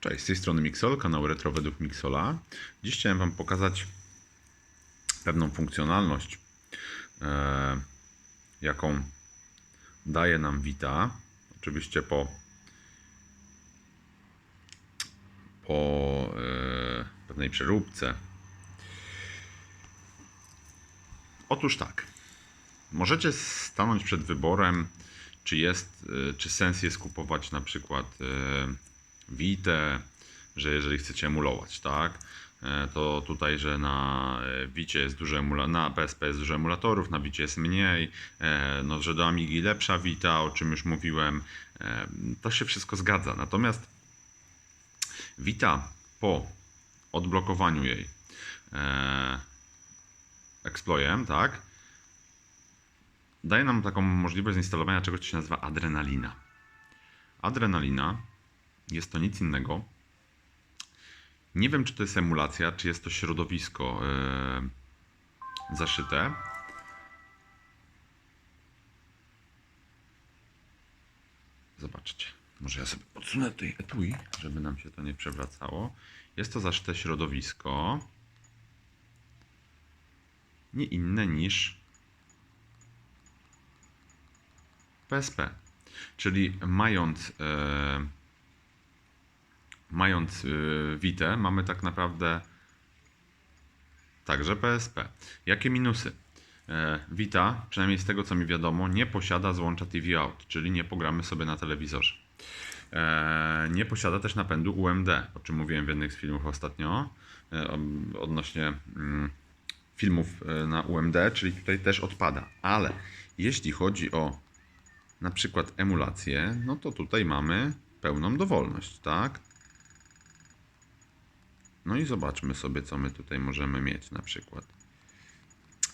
Cześć, z tej strony Mixol, kanał Retro według Mixola. Dziś chciałem Wam pokazać pewną funkcjonalność, e, jaką daje nam Vita. Oczywiście po, po e, pewnej przeróbce. Otóż tak, możecie stanąć przed wyborem, czy jest, e, czy sens jest kupować na przykład e, Vite, że jeżeli chcecie emulować, tak, e, to tutaj, że na e, Vicie jest dużo na PSP jest dużo emulatorów, na Vicie jest mniej, e, no, że do Amigi lepsza Vita, o czym już mówiłem, to się wszystko zgadza. Natomiast Vita po odblokowaniu jej e, Explojem, tak, daje nam taką możliwość zainstalowania czegoś, co się nazywa adrenalina. Adrenalina jest to nic innego. Nie wiem, czy to jest emulacja, czy jest to środowisko e, zaszyte. Zobaczcie. Może ja sobie odsunę tutaj etui, żeby nam się to nie przewracało. Jest to zaszyte środowisko. Nie inne niż PSP. Czyli mając e, mając y, Vita, mamy tak naprawdę także PSP. Jakie minusy? E, Vita, przynajmniej z tego co mi wiadomo, nie posiada złącza TV Out, czyli nie pogramy sobie na telewizorze. E, Nie posiada też napędu UMD, o czym mówiłem w jednych z filmów ostatnio, e, odnośnie mm, filmów na UMD, czyli tutaj też odpada. Ale jeśli chodzi o na przykład emulację, no to tutaj mamy pełną dowolność, tak? No i zobaczmy sobie, co my tutaj możemy mieć na przykład.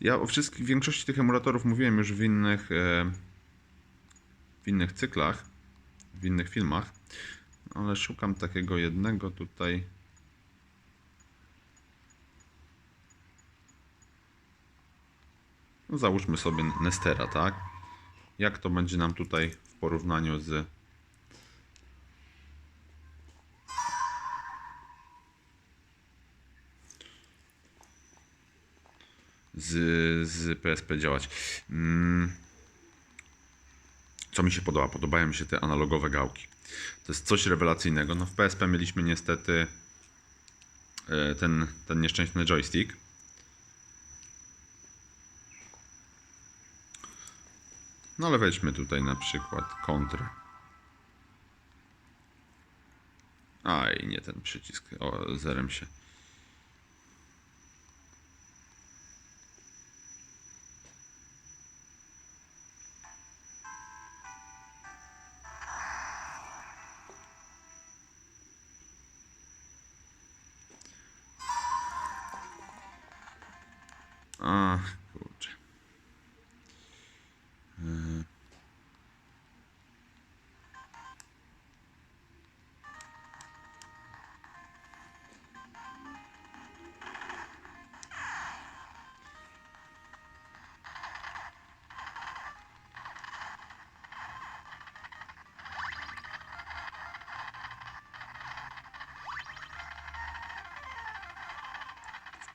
Ja o wszystkich, większości tych emulatorów mówiłem już w innych, e, w innych cyklach, w innych filmach, ale szukam takiego jednego tutaj. No załóżmy sobie Nestera, tak? Jak to będzie nam tutaj w porównaniu z z, z PSP działać. Mm. Co mi się podoba? Podobają mi się te analogowe gałki. To jest coś rewelacyjnego. No w PSP mieliśmy niestety e, ten, ten nieszczęsny joystick. No ale weźmy tutaj na przykład kontrę. Aj, nie ten przycisk. O, zerem się.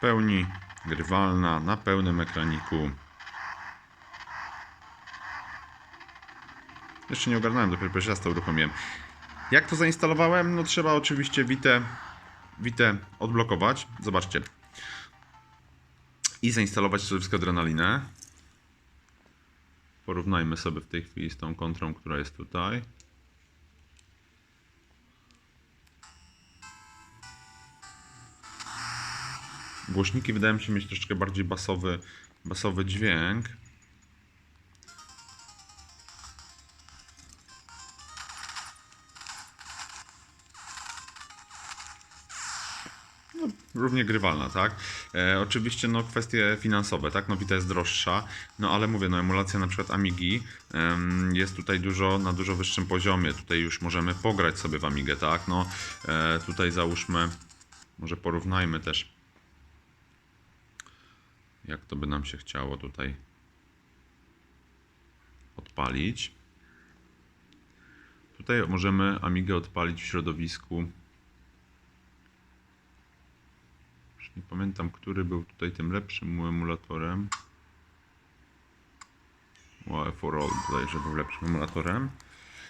Pełni grywalna, na pełnym ekraniku. Jeszcze nie ogarnąłem, dopiero pierwszy raz to uruchomiłem. Jak to zainstalowałem? No trzeba oczywiście Witę, Witę odblokować. Zobaczcie. I zainstalować środowisko adrenalinę. Porównajmy sobie w tej chwili z tą kontrą, która jest tutaj. Głośniki wydają się mieć troszeczkę bardziej basowy, basowy dźwięk. No, równie grywalna, tak? E, oczywiście no, kwestie finansowe, tak? No Vita jest droższa, no ale mówię, no emulacja na przykład Amigi em, jest tutaj dużo, na dużo wyższym poziomie. Tutaj już możemy pograć sobie w Amigę, tak? No e, tutaj załóżmy, może porównajmy też jak to by nam się chciało tutaj odpalić. Tutaj możemy Amigę odpalić w środowisku nie pamiętam, który był tutaj tym lepszym emulatorem. Wow, for all bodajże był lepszym emulatorem.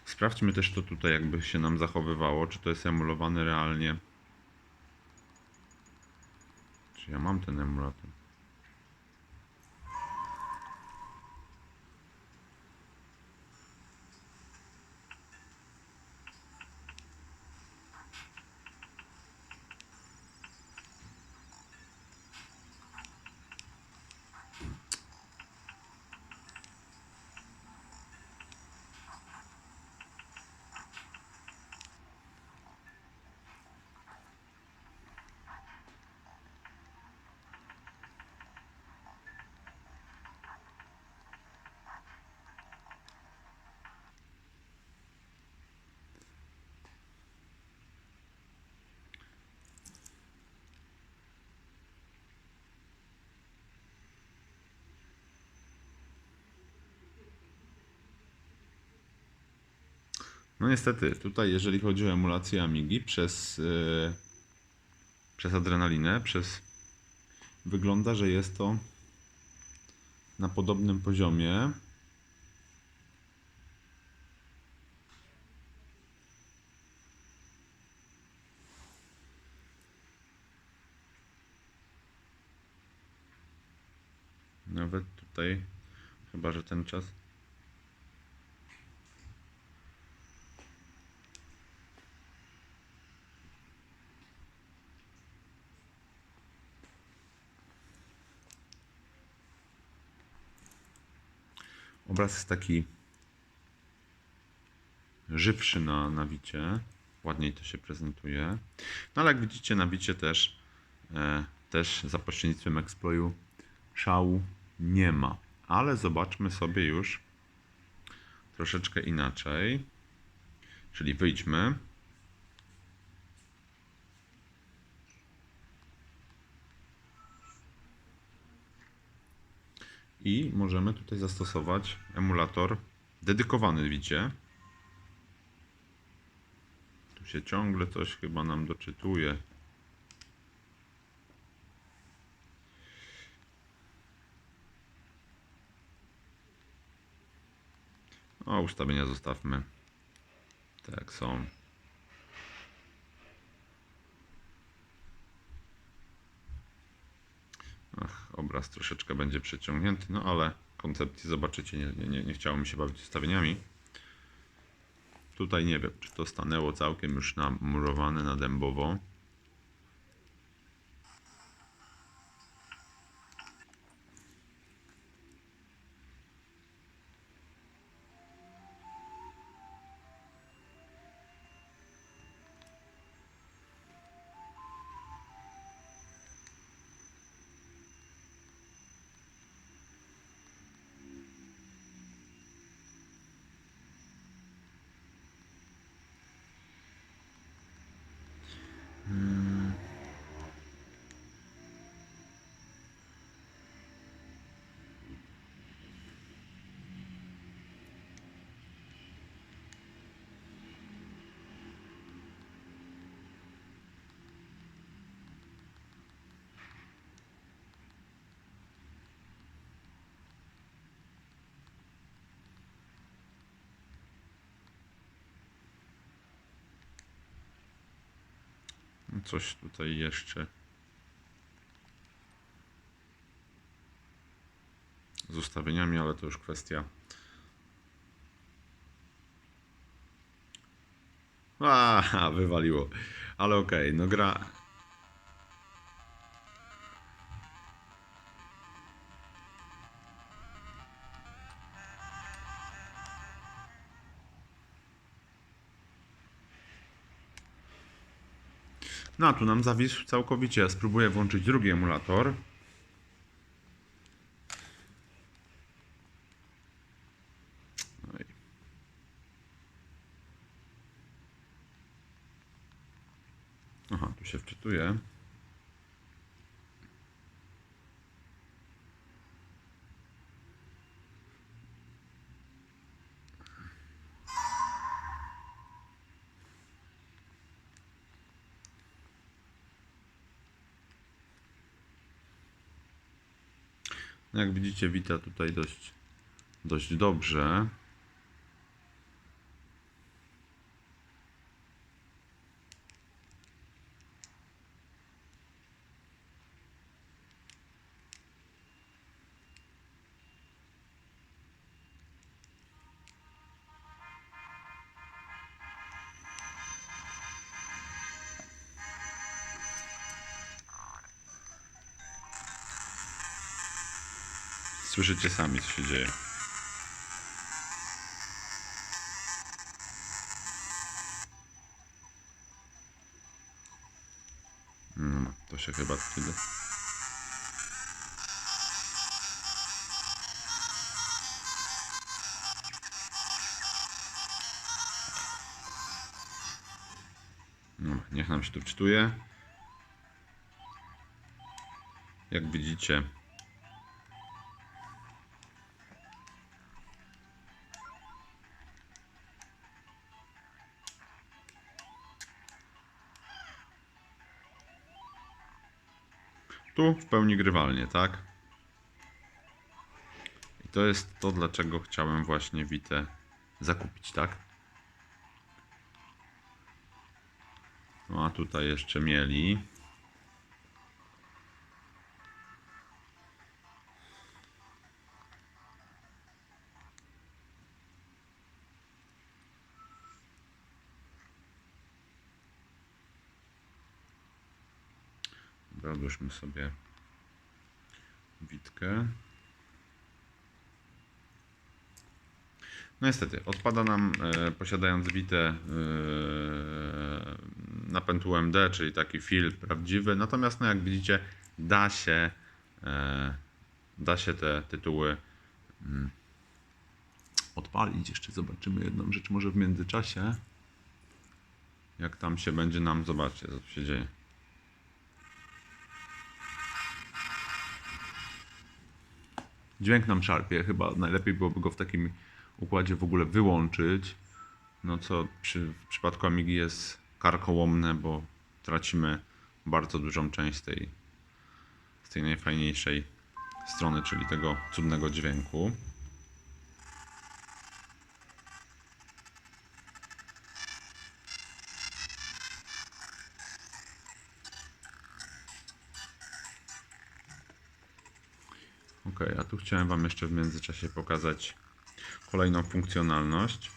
Sprawdźmy też to tutaj, jakby się nam zachowywało, czy to jest emulowane realnie. Czy ja mam ten emulator? No niestety, tutaj jeżeli chodzi o emulację Amigi przez, yy, przez adrenalinę, przez wygląda, że jest to na podobnym poziomie. Nawet tutaj, chyba że ten czas. Obraz jest taki żywszy na, na wicie. Ładniej to się prezentuje. No ale jak widzicie na wicie też, e, też za pośrednictwem Exployu szału nie ma. Ale zobaczmy sobie już troszeczkę inaczej. Czyli wyjdźmy. I możemy tutaj zastosować emulator dedykowany widzie. Tu się ciągle coś chyba nam doczytuje. O, ustawienia zostawmy. Tak są. Ach, obraz troszeczkę będzie przeciągnięty, no ale koncepcji zobaczycie, nie, nie, nie, chciało mi się bawić ustawieniami. Tutaj nie wiem, czy to stanęło całkiem już namurowane na dębowo. Coś tutaj jeszcze. Z ustawieniami, ale to już kwestia. A, wywaliło. Ale okej, no gra. No, a tu nam zawisł całkowicie. Spróbuję włączyć drugi emulator. Oj. Aha, tu się wczytuje. Jak widzicie, wita tutaj dość, dość dobrze. Słyszycie sami, co się dzieje. No, to się chyba tyle. No, niech nam się tu wczytuje. Jak widzicie, W pełni grywalnie, tak? I to jest to, dlaczego chciałem właśnie Witę zakupić, tak? No a tutaj jeszcze mieli. Odłóżmy sobie Witkę. No niestety, odpada nam e, posiadając Witę e, napęd UMD, czyli taki fil prawdziwy. Natomiast no jak widzicie, da się, e, da się te tytuły mm, odpalić. Jeszcze zobaczymy jedną rzecz może w międzyczasie. Jak tam się będzie nam, zobaczcie co tu się dzieje. Dźwięk nam szarpie, chyba najlepiej byłoby go w takim układzie w ogóle wyłączyć. No co przy, w przypadku Amigi jest karkołomne, bo tracimy bardzo dużą część tej, z tej najfajniejszej strony, czyli tego cudnego dźwięku. A tu chciałem Wam jeszcze w międzyczasie pokazać kolejną funkcjonalność.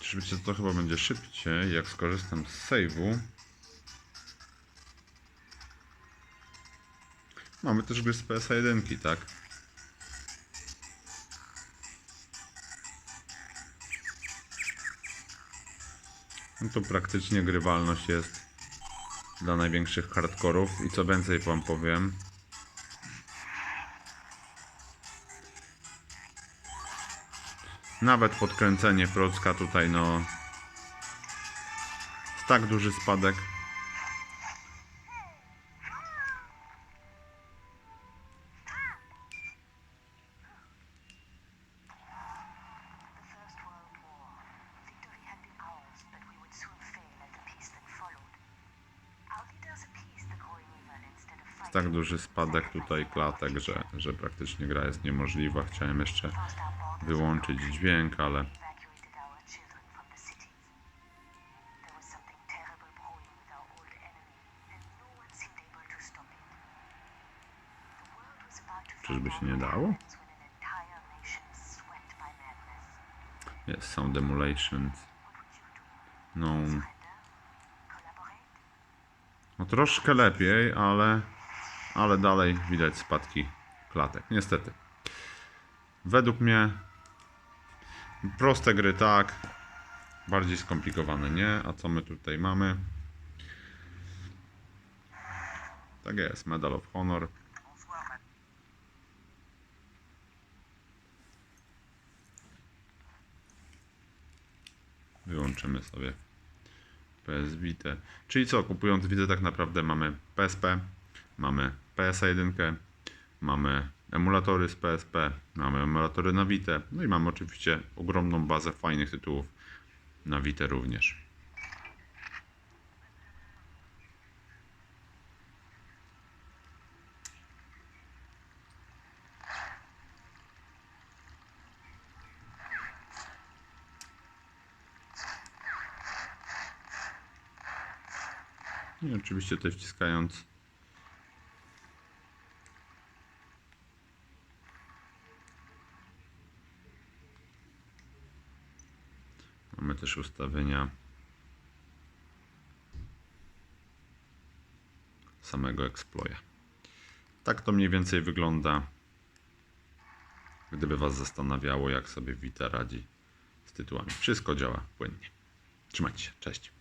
Czyżby to chyba będzie szybciej, jak skorzystam z save'u. Mamy też gry z PSA 1, tak? To praktycznie grywalność jest dla największych hardkorów i co więcej wam powiem. Nawet podkręcenie procka tutaj no tak duży spadek. Tak duży spadek tutaj klatek, że, że praktycznie gra jest niemożliwa. Chciałem jeszcze wyłączyć dźwięk, ale Czyżby się nie dało? jest you do? No, no troszkę lepiej, ale, ale dalej widać spadki klatek. Niestety. Według mnie proste gry tak, bardziej skomplikowane nie. A co my tutaj mamy? Tak jest, Medal of Honor. Wyłączymy sobie PS Vita. Czyli co, kupując Vita tak naprawdę mamy PSP, mamy PSA 1, mamy emulatory z PSP, mamy emulatory na Vita, no i mamy oczywiście ogromną bazę fajnych tytułów na Vita również. I oczywiście tutaj wciskając mamy też ustawienia samego Exploya. Tak to mniej więcej wygląda. Gdyby Was zastanawiało, jak sobie Vita radzi z tytułami. Wszystko działa płynnie. Trzymajcie się. Cześć.